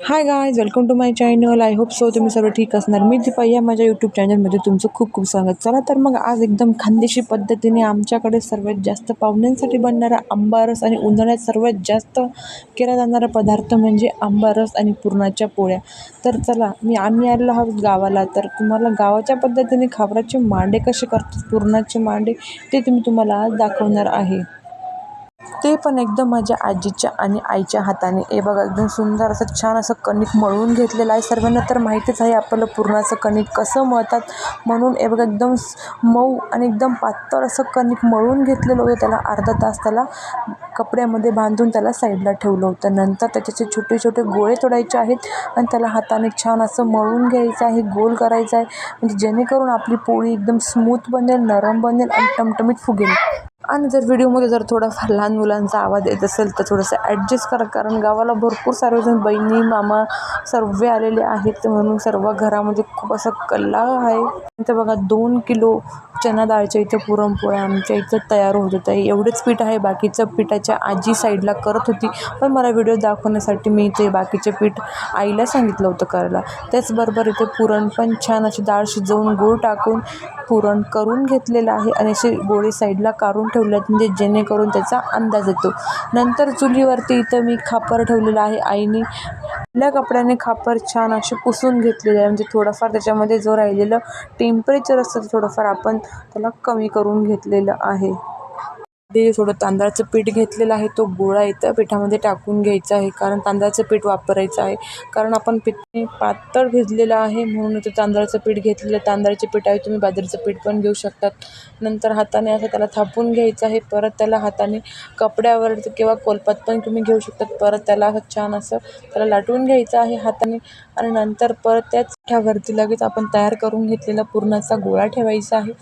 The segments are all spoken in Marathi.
Hi guys welcome to my channel I hope so तुम्ही सर्व ठीक असणार. मी दीपा या माझ्या यूट्यूब चॅनलमध्ये तुमचं खूप खूप स्वागत. चला तर मग आज एकदम खानदेशी पद्धतीने आमच्याकडे सर्वात जास्त पाहुण्यांसाठी बनणारा आंबारस आणि उन्हाळ्यात सर्वात जास्त केला जाणारा पदार्थ म्हणजे आंबारस आणि पुरणाच्या पोळ्या. तर चला मी आम्ही आलेलो आहोत गावाला. तर तुम्हाला गावाच्या पद्धतीने खाबराचे मांडे कसे करतात पुरणाचे मांडे ते तुम्ही तुम्हाला आज दाखवणार आहे. ते पण एकदम माझ्या आजीच्या आणि आईच्या हाताने. हे बघा एकदम सुंदर असं छान असं कणिक मळून घेतलेलं आहे. सर्वांना तर माहितीच आहे आपलं पुरणाचं कणिक कसं मळतात. म्हणून हे बघा एकदम मऊ आणि एकदम पातळ असं कणिक मळून घेतलेलं होतं. त्याला अर्धा तास त्याला कपड्यामध्ये बांधून त्याला साईडला ठेवलं होतं. नंतर त्याच्याचे छोटे छोटे गोळे तोडायचे आहेत आणि त्याला हाताने छान असं मळून घ्यायचं आहे. गोल करायचं आहे. म्हणजे जेणेकरून आपली पोळी एकदम स्मूथ बनेल नरम बनेल आणि टमटमीत फुगेल. आणि जर व्हिडिओमध्ये जर थोडाफार लहान मुलांचा आवाज येत असेल तर थोडंसं ॲडजस्ट करा. कारण गावाला भरपूर सर्वजण बहिणी मामा सर्व आलेले आहेत. म्हणून सर्व घरामध्ये खूप असा कल्ला आहे. तर बघा दोन किलो चना डाळच्या इथं पुरणपोळ्या आमच्या इथं तयार होत होत्या. एवढेच पीठ आहे. बाकीचं पिठाच्या आजी साईडला करत होती. पण मला व्हिडिओ दाखवण्यासाठी मी इथे बाकीचे पीठ आईला सांगितलं होतं करायला. त्याचबरोबर इथे पुरण पण छान अशी डाळ शिजवून गूळ टाकून पुरण करून घेतलेलं आहे. आणि असे गोळे साईडला काढून ठेव आहेत म्हणजे जेणेकरून त्याचा अंदाज येतो. नंतर चुलीवरती इथं मी खापर ठेवलेलं आहे. आईने आपल्या कपड्याने खापर छान असे पुसून घेतलेले आहे. म्हणजे थोडंफार त्याच्यामध्ये जो राहिलेलं टेम्परेचर असतं थोडंफार आपण त्याला कमी करून घेतलेलं आहे. ते थोडं तांदळाचं पीठ घेतलेलं आहे तो गोळा इथं पिठामध्ये टाकून घ्यायचा आहे कारण तांदळाचं पीठ वापरायचं आहे. कारण आपण पीठ पातळ भिजलेलं आहे म्हणून ते तांदळाचं पीठ घेतलेलं तांदळाचे पीठ आहे तुम्ही बाजरीचं पीठ पण घेऊ शकतात. नंतर हाताने असं त्याला थापून घ्यायचं आहे परत त्याला हाताने कपड्यावर किंवा कोलपात पण तुम्ही घेऊ शकतात. परत त्याला असं छान असं त्याला लाटून घ्यायचं आहे हाताने आणि नंतर परत त्याच त्यावरती लगेच आपण तयार करून घेतलेला पुरणाचा गोळा ठेवायचा आहे.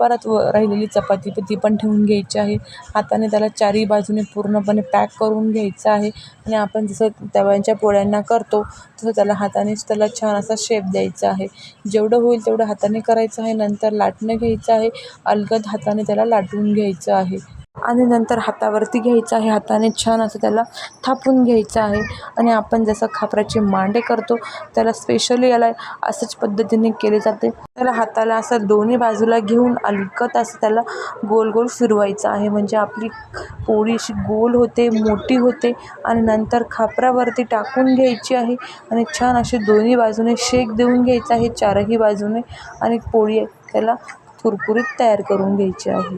परत व राहिलेली चपाती प ती पण ठेवून घ्यायची आहे. हाताने त्याला चारी बाजूने पूर्णपणे पॅक करून घ्यायचं आहे. आणि आपण जसं तव्यांच्या पोळ्यांना करतो तसं त्याला हातानेच त्याला छान असा शेप द्यायचा आहे. जेवढं होईल तेवढं हाताने करायचं आहे. नंतर लाटणं घ्यायचं आहे. अलगद हाताने त्याला लाटून घ्यायचं आहे. आणि नंतर हातावरती घ्यायचं आहे. हाताने छान असं त्याला थापून घ्यायचं आहे. आणि आपण जसं खापराचे मांडे करतो त्याला स्पेशली याला असंच पद्धतीने केले जाते. त्याला हाताला असं दोन्ही बाजूला घेऊन अलगद असं त्याला गोल गोल फिरवायचं आहे. म्हणजे आपली पोळी अशी गोल होते मोठी होते आणि नंतर खापरावरती टाकून घ्यायची आहे. आणि छान अशी दोन्ही बाजूने शेक देऊन घ्यायचा आहे. चारही बाजूने आणि पोळी त्याला कुरकुरीत तयार करून घ्यायची आहे.